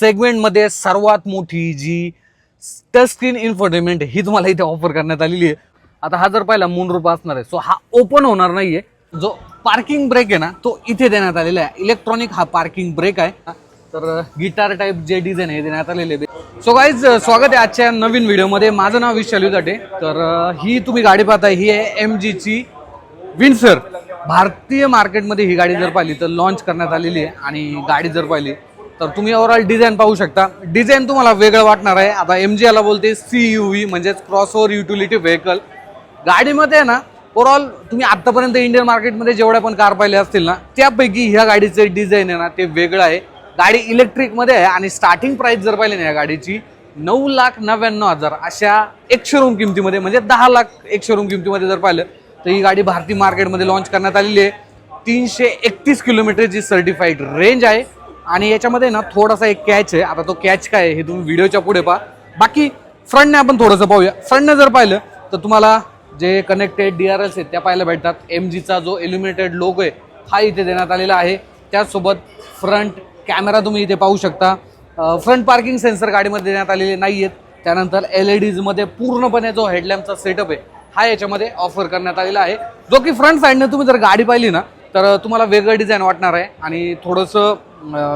सेगमेंटमध्ये सर्वात मोठी जी टच स्क्रीन इन्फोटेनमेंट ही तुम्हाला इथे ऑफर करण्यात आलेली आहे. आता हा जर पाहिला मून रूप असणार आहे सो हा ओपन होणार नाहीये. जो पार्किंग ब्रेक आहे ना तो इथे देण्यात आलेला आहे. इलेक्ट्रॉनिक हा पार्किंग ब्रेक आहे. तर गिटार टाईप जे डिझाईन आहे देण्यात आलेले आहे. सो गाईज स्वागत आहे आजच्या नवीन व्हिडिओमध्ये माझं नाव विशाल जाटे तर ही तुम्ही गाडी पाहता ही आहे एम जीची विन्सर भारतीय मार्केटमध्ये ही गाडी जर पाहिली तर लॉन्च करण्यात आलेली आहे. आणि गाडी जर पाहिली तर तुम्ही ओव्हरऑल डिझाईन पाहू शकता. डिझाईन तुम्हाला वेगळं वाटणार आहे. आता एम जी याला बोलते सी यू व्ही म्हणजेच क्रॉस ओव्हर युटिलिटी व्हेकल गाडीमध्ये आहे ना ओव्हरऑल तुम्ही आत्तापर्यंत इंडियन मार्केटमध्ये जेवढ्या पण कार पाहिल्या असतील ना त्यापैकी ह्या गाडीचं डिझाईन आहे ना ते वेगळं आहे. गाडी इलेक्ट्रिकमध्ये आहे आणि स्टार्टिंग प्राईस जर पाहिली ना या गाडीची नऊ लाख नव्याण्णव हजार. अशा एक शोरूम किमतीमध्ये म्हणजे दहा लाख एक शोरूम किमतीमध्ये जर पाहिलं तर ही गाडी भारतीय मार्केटमध्ये लॉन्च करण्यात आलेली आहे. तीनशे एकतीस किलोमीटरची सर्टिफाईड रेंज आहे. आणि याच्यामध्ये ना थोडासा एक कॅच आहे. आता तो कॅच काय आहे हे तुम्ही व्हिडिओच्या पुढे पहा. बाकी फ्रंटने आपण थोडंसं पाहूया. फ्रंटने जर पाहिलं तर तुम्हाला जे कनेक्टेड डी आर एल्स आहेत त्या पाहायला भेटतात. एम जीचा जो एल्युमिनेटेड लोगो आहे हा इथे देण्यात आलेला आहे. त्याचसोबत फ्रंट कॅमेरा तुम्ही इथे पाहू शकता. फ्रंट पार्किंग सेन्सर गाडीमध्ये देण्यात आलेले नाही आहेत त्यानंतर एल ई डीजमध्ये पूर्णपणे जो हेडलॅम्पचा सेटअप आहे हा याच्यामध्ये ऑफर करण्यात आलेला आहे. जो की फ्रंट साईडने तुम्ही जर गाडी पाहिली ना तर तुम्हाला वेगळं डिझाईन वाटणार आहे. आणि थोडंसं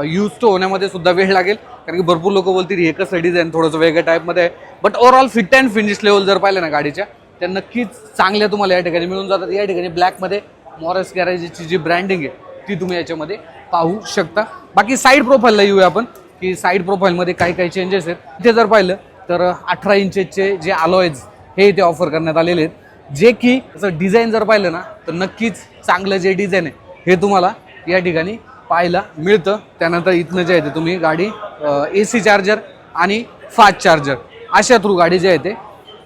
यूज टू होण्यामध्ये सुद्धा वेळ लागेल. कारण की भरपूर लोक बोलतील हे कसं डिझाईन थोडंसं वेगळ्या टाईपमध्ये आहे. But overall fit and finish level जर पाहिलं ना गाडीच्या त्या नक्कीच चांगल्या तुम्हाला या ठिकाणी मिळून जातात. या ठिकाणी ब्लॅकमध्ये मॉरस गॅरेजची जी ब्रँडिंग आहे ती तुम्ही याच्यामध्ये पाहू शकता. बाकी साईड प्रोफाईलला येऊया आपण की साईड प्रोफाईलमध्ये काही काही चेंजेस आहेत. इथे जर पाहिलं तर अठरा इंचेसचे जे अलॉयज हे इथे ऑफर करण्यात आलेले आहेत. जे की असं डिझाईन जर पाहिलं ना तर नक्कीच चांगलं जे डिझाईन आहे हे तुम्हाला या ठिकाणी पाहायला मिळतं. त्यानंतर इथनं जे आहे ते तुम्ही गाडी ए सी चार्जर आणि फास्ट चार्जर अशा थ्रू गाडी जे आहे ते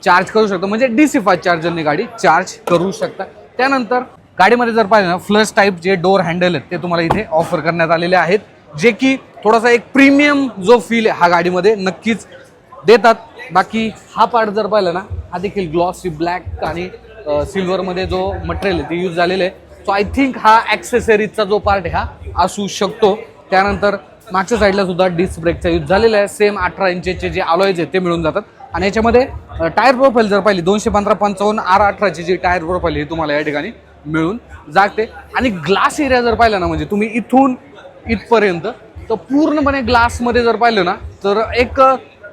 चार्ज करू शकता. म्हणजे डी सी फास्ट चार्जरने गाडी चार्ज करू शकता. त्यानंतर गाडीमध्ये जर पाहिलं ना फ्लश टाईप जे डोर हँडल आहेत ते तुम्हाला इथे ऑफर करण्यात आलेले आहेत. जे की थोडासा एक प्रीमियम जो फील आहे हा गाडीमध्ये नक्कीच देतात. बाकी हा पार्ट जर पाहिला ना हा देखील ग्लॉसी ब्लॅक आणि सिल्वरमध्ये जो मटेरियल आहे ते यूज झालेलं आहे. सो आय थिंक हा ॲक्सेसरीजचा जो पार्ट हा असू शकतो. त्यानंतर मागच्या साईडला सुद्धा डिस्क ब्रेकचा यूज झालेला आहे. सेम अठरा इंचेचे जे अलॉयज आहेत ते मिळून जातात. आणि याच्यामध्ये टायर प्रोफाईल जर पाहिली दोनशे पंधरा पंचावन्न आर अठराची जी टायर प्रोफाईल ही तुम्हाला या ठिकाणी मिळून जाते. आणि ग्लास एरिया जर पाहिला ना म्हणजे तुम्ही इथून इथपर्यंत तर पूर्णपणे ग्लासमध्ये जर पाहिलं ना तर एक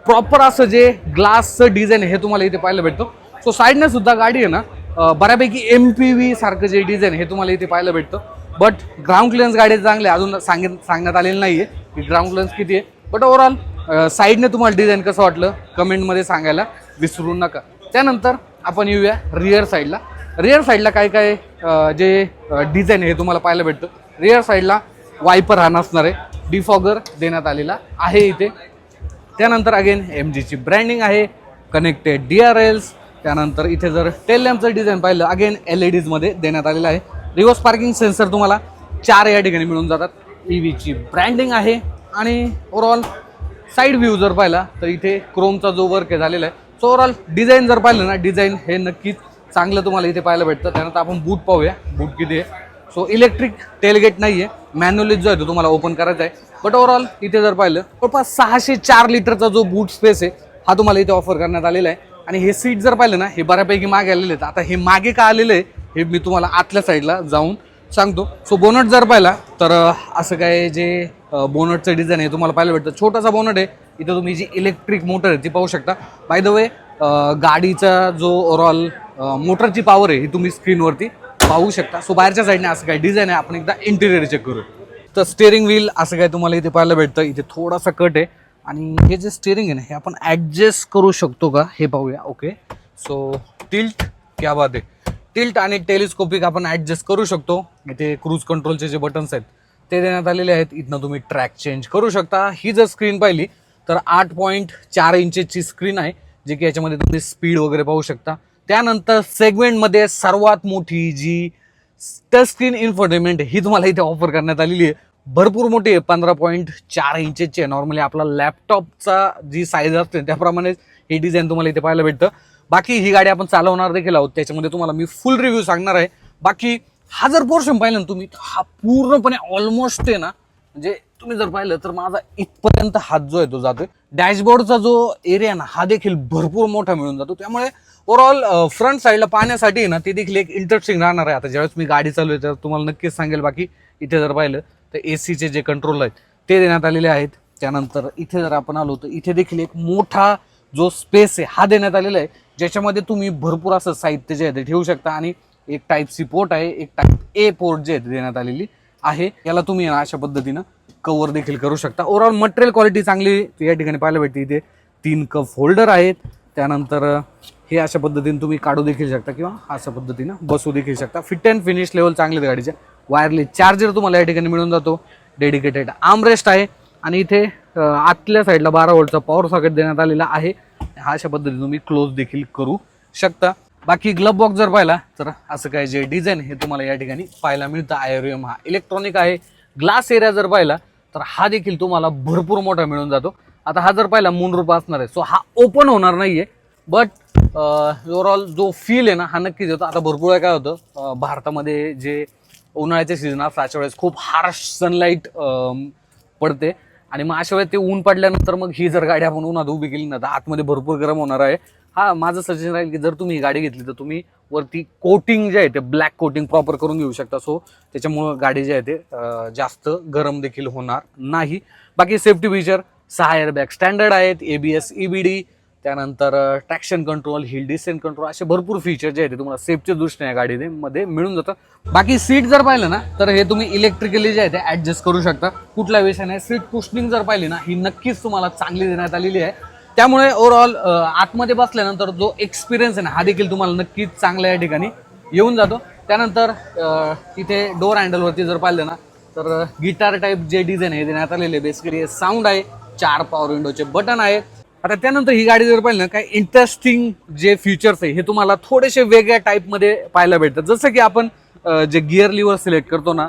प्रॉपर असं जे ग्लासचं डिझाईन हे तुम्हाला इथे पाहायला भेटतं. सो साईडनं सुद्धा गाडी आहे ना बऱ्यापैकी एम पी व्ही सारखं जे डिझाईन हे तुम्हाला इथे पाहायला भेटतं. बट ग्राउंड क्लिअरन्स गाडी चांगले अजून सांगित सांगण्यात आलेलं नाही आहे की ग्राउंड क्लिअरन्स किती आहे. बट ओव्हरऑल साईडने तुम्हाला डिझाईन कसं वाटलं कमेंटमध्ये सांगायला विसरू नका. त्यानंतर आपण येऊया रिअर साईडला रिअर साईडला काय काय जे डिझाईन हे तुम्हाला पाहायला भेटतं. रिअर साईडला वायपर हा नसणार आहे. डिफॉगर देण्यात आलेला आहे इथे. त्यानंतर अगेन एम जीची ब्रँडिंग आहे. कनेक्टेड डी आर एल्स त्यानंतर इथे जर टेल लॅम्पचं डिझाईन पाहिलं अगेन एल ई डीजमध्ये देण्यात आलेलं आहे. रिव्हर्स पार्किंग सेन्सर तुम्हाला चार या ठिकाणी मिळून जातात. ई व्हीची ब्रँडिंग आहे. आणि ओवरऑल साईड व्ह्यू जर पाहिला तर इथे क्रोमचा जो वर्क आहे झालेला आहे. सो ओवरऑल डिझाईन जर पाहिलं ना डिझाईन हे नक्कीच चांगलं तुम्हाला इथे पाहायला भेटतं. त्यानंतर आपण बूट पाहूया. बूट किती आहे? सो इलेक्ट्रिक टेलगेट नाही आहे मॅन्युअली जो आहे तो तुम्हाला ओपन करायचा आहे. बट ओवरऑल इथे जर पाहिलं जवळपास सहाशे चार लिटरचा जो बूट स्पेस आहे हा तुम्हाला इथे ऑफर करण्यात आलेला आहे. आणि हे सीट जर पाहिलं ना हे बऱ्यापैकी मागे आलेले आहेत. आता हे मागे का आलेलं आहे हे मी तुम्हाला आतल्या साईडला जाऊन सांगतो. सो बोनट जर पाहिला तर असं काय जे बोनटचं डिझाईन आहे तुम्हाला पाहायला भेटतं. छोटासा बोनट आहे. इथं तुम्ही जी इलेक्ट्रिक मोटर आहे ती पाहू शकता. बाय द वे गाडीचा जो ओव्हरऑल मोटरची पॉवर आहे ही तुम्ही स्क्रीनवरती पाहू शकता. सो बाहेरच्या साईडने असं काय डिझाईन आहे आपण एकदा इंटिरियर चेक करू तर स्टेअरिंग व्हील असं काय तुम्हाला इथे पाहायला भेटतं. इथे थोडासा कट आहे. आणि हे जे स्टेअरिंग आहे ना हे आपण ॲडजस्ट करू शकतो का? हे पाहूया ओके सो टिल्ट क्या बात आहे. टिल्ट आणि टेलिस्कोपिक आपण ॲडजस्ट करू शकतो. इथे क्रूज कंट्रोलचे जे बटन्स आहेत ते देण्यात आलेले आहेत. इथनं तुम्ही ट्रॅक चेंज करू शकता. ही जर स्क्रीन पाहिली तर आठ पॉईंट चार इंचेसची स्क्रीन आहे जे की याच्यामध्ये तुम्ही स्पीड वगैरे पाहू शकता. त्यानंतर सेगमेंटमध्ये सर्वात मोठी जी टच स्क्रीन इन्फोटेनमेंट ही तुम्हाला इथे ऑफर करण्यात आलेली आहे. भरपूर मोठी आहे पंधरा पॉईंट चार इंचेसची आहे. नॉर्मली आपला लॅपटॉपचा जी साईज असते त्याप्रमाणेच हे डिझाईन तुम्हाला इथे पाहायला भेटतं. बाकी ही गाडी आपण चालवणार देखील आहोत. त्याच्यामध्ये तुम्हाला मी फुल रिव्ह्यू सांगणार आहे. बाकी हा जर पोर्शन पाहिलं ना तुम्ही हा पूर्णपणे ऑलमोस्ट आहे ना म्हणजे तुम्ही जर पाहिलं तर माझा इथपर्यंत हात जो आहे तो जातोय. डॅशबोर्डचा जो एरिया ना हा देखील भरपूर मोठा मिळून जातो. त्यामुळे ओव्हरऑल फ्रंट साईडला पाहण्यासाठी ना ते देखील एक इंटरेस्टिंग राहणार आहे. आता ज्यावेळेस मी गाडी चालू तर तुम्हाला नक्कीच सांगेल. बाकी इथे जर पाहिलं तर ए सीचे जे कंट्रोल आहेत ते देण्यात आलेले आहेत. त्यानंतर इथे जर आपण आलो तर इथे देखील एक मोठा जो स्पेस आहे हा देण्यात आलेला आहे. ज्याच्यामध्ये तुम्ही भरपूर असं साहित्य जे आहे ते ठेवू शकता. आणि एक टाईप सी पोर्ट आहे एक टाईप ए पोर्ट जे आहे ते देण्यात आलेली आहे. याला तुम्ही अशा पद्धतीनं कवर देखील करू शकता. ओव्हरऑल मटेरियल क्वालिटी चांगली या ठिकाणी पाहायला भेटते इथे तीन कप होल्डर आहेत. त्यानंतर हे अशा पद्धतीने तुम्ही काढू देखील शकता किंवा अशा पद्धतीनं बसू देखील शकता. फिट अँड फिनिश लेवल चांगले आहेत गाडीचे वायरलेस चार्जर तुम्हाला या ठिकाणी मिळून जातो. डेडिकेटेड आमरेस्ट आहे. आणि इथे आतल्या साईडला बारा वोल्टचा पॉवर सॉकेट देण्यात आलेला आहे. हा अशा पद्धतीने तुम्ही क्लोज देखील करू शकता. बाकी ग्लब बॉक्स जर पाहिला तर असं काय जे डिझाईन हे तुम्हाला या ठिकाणी पाहायला मिळतं. आयरियम हा इलेक्ट्रॉनिक आहे. ग्लास एरिया जर पाहिला तर हा देखील तुम्हाला भरपूर मोठा मिळून जातो. आता हा जर पाहिला मूनरूप असणार आहे. सो हा ओपन होणार नाहीये. बट ओवरऑल जो फील आहे ना हा नक्कीच येतो. आता भरपूर काय होतं भारतामध्ये जे उन्हाळ्याच्या सीझनात अशा वेळेस खूप हार्श सनलाईट पडते. आणि मग अशा वेळेस ते ऊन पडल्यानंतर मग ही जर गाडी आपण उन्हात उभी केली ना तर आतमध्ये भरपूर गरम होणार आहे. हा माझं सजेशन राहील की जर तुम्ही ही गाडी घेतली तर तुम्ही वरती कोटिंग जे आहे ते ब्लॅक कोटिंग प्रॉपर करून घेऊ शकता. सो त्याच्यामुळं गाडी जे आहे ते जास्त गरम देखील होणार नाही. बाकी सेफ्टी फीचर सहा एअरबॅग स्टँडर्ड आहेत एबीएस ईबीडी त्यानंतर traction control hill descent control असे भरपूर फीचर जे आहेत ते तुम्हाला सेफच्या दृष्टीने या गाडीने मध्ये मिळून जातं. बाकी सीट जर पाहिलं ना तर हे तुम्ही इलेक्ट्रिकली जे आहे ते ॲडजस्ट करू शकता. कुठल्या विषय नाही सीट कुशनिंग जर पाहिली ना ही नक्कीच तुम्हाला चांगली देण्यात आलेली आहे. त्यामुळे ओव्हरऑल आतमध्ये बसल्यानंतर जो एक्सपिरियन्स आहे ना हा देखील तुम्हाला नक्कीच चांगला या ठिकाणी येऊन जातो. त्यानंतर इथे डोर हँडलवरती जर पाहिलं ना तर गिटार टाईप जे डिझाईन आहे देण्यात आलेले बेसिकली साऊंड आहे चार पॉवर विंडोचे बटन आहेत. आता त्यानंतर ही गाडी जर पाहिलं ना काय इंटरेस्टिंग जे फीचर्स आहे हे तुम्हाला थोडेसे वेगळ्या टाईपमध्ये पाहायला भेटतात. जसं की आपण जे गिअर लिव्हर सिलेक्ट करतो ना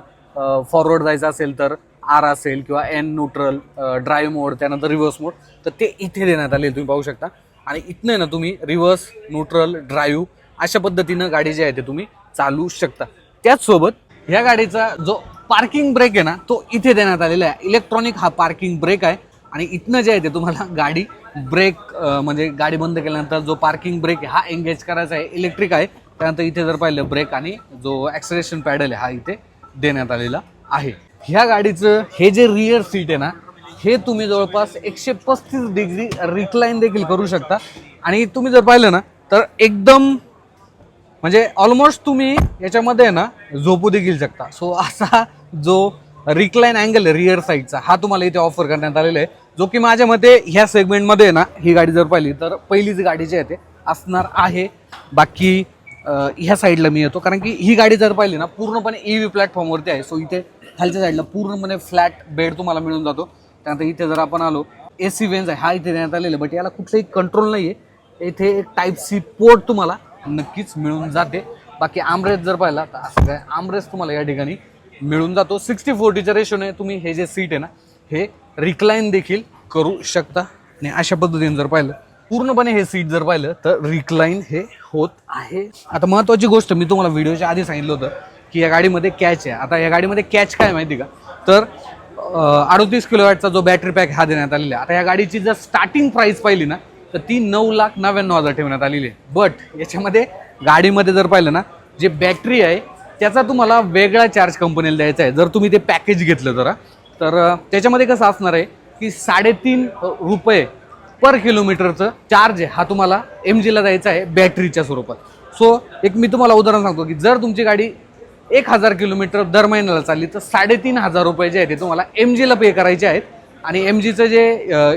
फॉरवर्ड जायचं असेल तर आर असेल किंवा एन न्यूट्रल ड्राईव्ह मोड त्यानंतर रिव्हर्स मोड तर ते इथे देण्यात आले तुम्ही पाहू शकता. आणि इथनं आहे ना तुम्ही रिव्हर्स न्यूट्रल ड्राईव्ह अशा पद्धतीनं गाडी जी आहे ते तुम्ही चालू शकता. त्याचसोबत ह्या गाडीचा जो पार्किंग ब्रेक आहे ना तो इथे देण्यात आलेला आहे. इलेक्ट्रॉनिक हा पार्किंग ब्रेक आहे. आणि इथनं जे आहे ते तुम्हाला गाडी ब्रेक म्हणजे गाडी बंद केल्यानंतर जो पार्किंग ब्रेक हा एंगेज करायचा आहे. इलेक्ट्रिक आहे. त्यानंतर इथे जर पाहिलं ब्रेक आणि जो ॲक्सरेशन पॅडल आहे हा इथे देण्यात आलेला आहे. ह्या गाडीचं हे जे रिअर सीट आहे ना हे तुम्ही जवळपास एकशे पस्तीस डिग्री रिक्लाईन देखील करू शकता. आणि तुम्ही जर पाहिलं ना तर एकदम म्हणजे ऑलमोस्ट तुम्ही याच्यामध्ये ना झोपू देखील शकता. सो असा जो रिक्लाईन अँगल रिअर साईडचा हा तुम्हाला इथे ऑफर करण्यात आलेला आहे. जो की माझ्या मते ह्या सेगमेंटमध्ये ना ही गाडी जर पाहिली तर पहिलीच गाडी जी आहे ते असणार आहे. बाकी ह्या साईडला मी येतो. कारण की ही गाडी जर पाहिली ना पूर्णपणे ई व्ही प्लॅटफॉर्मवरती आहे. सो इथे खालच्या साईडला पूर्णपणे फ्लॅट बेड तुम्हाला मिळून जातो. त्यानंतर इथे जर आपण आलो ए सी वेन्स आहे. हा इथे देण्यात आलेला बट याला कुठलंही कंट्रोल नाही आहे इथे एक टाईप सी पोर्ट तुम्हाला नक्कीच मिळून जाते. बाकी आमरेस जर पाहिला तर असं काय आमरेस तुम्हाला या ठिकाणी मिळून जातो. सिक्स्टी फोर्टीच्या रेशोने तुम्ही हे जे सीट आहे ना हे रिक्लाईन देखील करू शकता. आणि अशा पद्धतीने जर पाहिलं पूर्णपणे हे सीट जर पाहिलं तर रिक्लाईन हे होत आहे. आता महत्वाची गोष्ट मी तुम्हाला व्हिडिओच्या आधी सांगितलं होतं की या गाडीमध्ये कॅच आहे. आता या गाडीमध्ये कॅच काय आहे माहिती का? तर अडोतीस किलोवॅटचा जो बॅटरी पॅक हा देण्यात आलेला आहे. आता या गाडीची जर स्टार्टिंग प्राईस पाहिली ना तर ती नऊ लाख नव्याण्णव हजार ठेवण्यात आलेली आहे. बट याच्यामध्ये गाडीमध्ये जर पाहिलं ना जे बॅटरी आहे त्याचा तुम्हाला वेगळा चार्ज कंपनीला द्यायचा आहे. जर तुम्ही ते पॅकेज घेतलं जरा तर त्याच्यामध्ये कसं असणार आहे की साडेतीन रुपये पर किलोमीटरचं चार्ज आहे. हा तुम्हाला एम जीला द्यायचा आहे बॅटरीच्या स्वरूपात. सो एक मी तुम्हाला उदाहरण सांगतो की जर तुमची गाडी एक हजार किलोमीटर दर महिन्याला चालली तर साडेतीन हजार रुपये जे आहे ते तुम्हाला एम जीला पे करायचे आहेत. आणि एम जीचं जे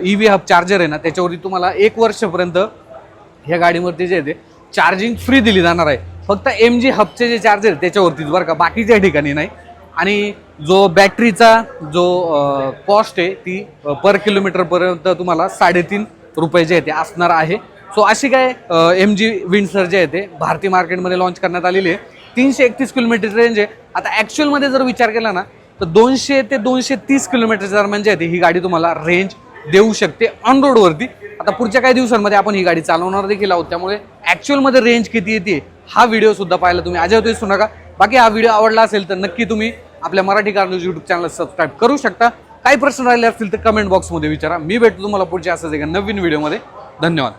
ई व्ही हब चार्जर आहे ना त्याच्यावरती तुम्हाला एक वर्षपर्यंत ह्या गाडीवरती जे आहे ते चार्जिंग फ्री दिली जाणार आहे. फक्त एम जी हबचे जे चार्जर त्याच्यावरतीच बरं का बाकीच्या ठिकाणी नाही. आणि जो बॅटरीचा जो कॉस्ट आहे ती पर किलोमीटरपर्यंत तुम्हाला साडेतीन रुपये जे आहे ते असणार आहे. सो अशी काय एम जी विंडसर जे आहे ते भारतीय मार्केटमध्ये लॉन्च करण्यात आलेली आहे. तीनशे एकतीस किलोमीटर रेंज आहे. आता ॲक्च्युअलमध्ये जर विचार केला ना तर दोनशे ते दोनशे तीस किलोमीटरच्या दरम्यान जे आहे ही गाडी तुम्हाला रेंज देऊ शकते ऑन रोडवरती आता पुढच्या काही दिवसांमध्ये आपण ही गाडी चालवणार देखील आहोत. त्यामुळे ॲक्च्युअलमध्ये रेंज किती येते हा व्हिडिओ सुद्धा पाहिला तुम्ही अजय होतो नका. बाकी हा व्हिडिओ आवडला असेल तर नक्की तुम्ही आपल्या Marathi car news YouTube channel subscribe करू शकता. काही प्रश्न राहिले असतील तर कमेंट बॉक्समध्ये विचारा. मी भेटतो तुम्हाला पुढच्या असंच एका नवीन व्हिडिओमध्ये धन्यवाद.